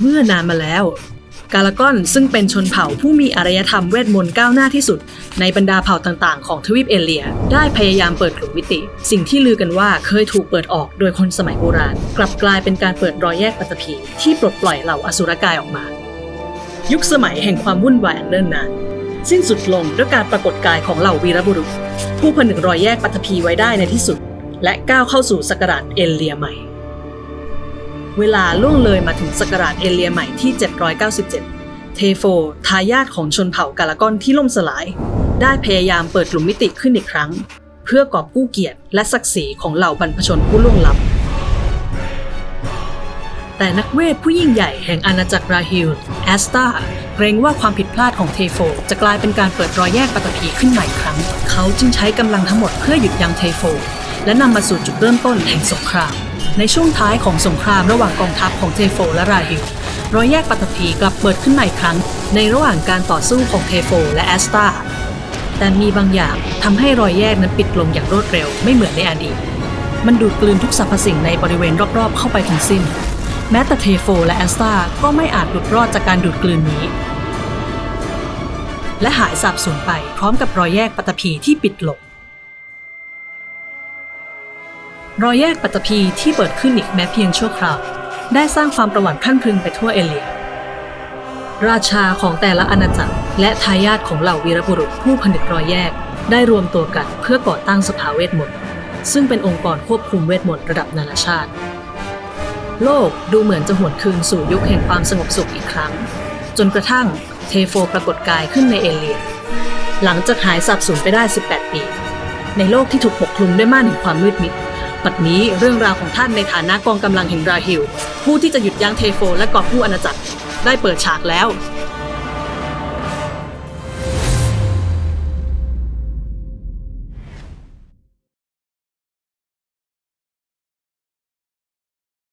เมื่อนานมาแล้ว กาลากอนซึ่งเป็นชนเผ่าผู้มีอารยธรรมเวทมนต์ก้าวหน้าที่สุด ในบรรดาเผ่าต่างๆ ของทวีปเอเลีย ได้พยายามเปิดกลุ่มมิติ สิ่งที่ลือกันว่าเคยถูกเปิดออกโดยคนสมัยโบราณ กลับกลายเป็นการเปิดรอยแยกปัตภีที่ปลดปล่อยเหล่าอสุรกายออกมา ยุคสมัยแห่งความวุ่นวายอันเนิ่นนานสิ้นสุดลงด้วยการปรากฏกายของเหล่าวีรบุรุษ ผู้ผนึกรอยแยกปัตภีไว้ได้ในที่สุด และก้าวเข้าสู่ศักราชเอเลียใหม่ เวลาล่วงเลยมาถึงศักราชเอเลียใหม่ที่ 797 เทโฟ ทายาทของชนเผ่ากาลากอนที่ล่มสลาย ได้พยายามเปิดกลุ่มมิติขึ้นอีกครั้ง เพื่อกอบกู้เกียรติและศักดิ์ศรีของเหล่าบรรพชนผู้ล่วงลับ แต่นักเวทผู้ยิ่งใหญ่แห่งอาณาจักรราฮิลแอสตาเกรงว่าความผิดพลาดของเทโฟ จะกลายเป็นการเปิดรอยแยกปัตภีขึ้นใหม่ครั้ง เขาจึงใช้กำลังทั้งหมดเพื่อหยุดยั้งเทโฟ และนำมาสู่จุดเริ่มต้นแห่งสงคราม ในช่วงท้ายของสงครามระหว่างกองทัพของเทโฟและราฮิลรอยแยกปัตตภีกลับเปิดขึ้นใหม่ครั้ง ในระหว่างการต่อสู้ของเทโฟและแอสตาแต่มีบางอย่างทำให้รอยแยกนั้นปิดลงอย่างรวดเร็วไม่เหมือนในอดีต มันดูดกลืนทุกสรรพสิ่งในบริเวณรอบๆเข้าไปทั้งสิ้น แม้แต่เทโฟและแอสตาก็ไม่อาจหลุดรอดจากการดูดกลืนนี้ และหายสาบสูญไปพร้อมกับรอยแยกปัตตภีที่ปิดลง รอยแยกปัตตภีที่เปิดขึ้นอีกแม้เพียงชั่วคราว ได้สร้างความประวัติขั้นพึงไปทั่วเอเลีย ราชาของแต่ละอาณาจักร และทายาทของเหล่าวีรบุรุษผู้ผนึกรอยแยก ได้รวมตัวกันเพื่อก่อตั้งสภาเวทมนต์ซึ่งเป็นองค์กรควบคุมเวทมนต์ระดับนานาชาติ โลกดูเหมือนจะหวนคืนสู่ยุคแห่งความสงบสุขอีกครั้ง จนกระทั่งเทโฟปรากฏกายขึ้นในเอเลีย หลังจากหายสับสูญไปได้ 18 ปี ในโลกที่ถูกปกคลุมด้วยม่านแห่งความมืดมิด บัดนี้เรื่องราวของท่านในฐานะกองกำลังแห่งราฮิลผู้ที่จะหยุดยั้งเทโฟและกอบกู้อาณาจักรได้เปิดฉากแล้ว